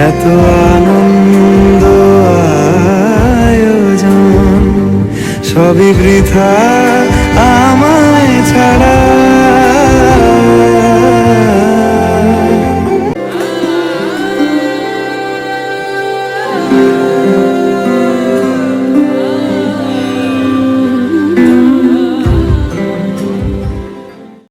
এত আনন্দ আয়োজন সবই বৃথা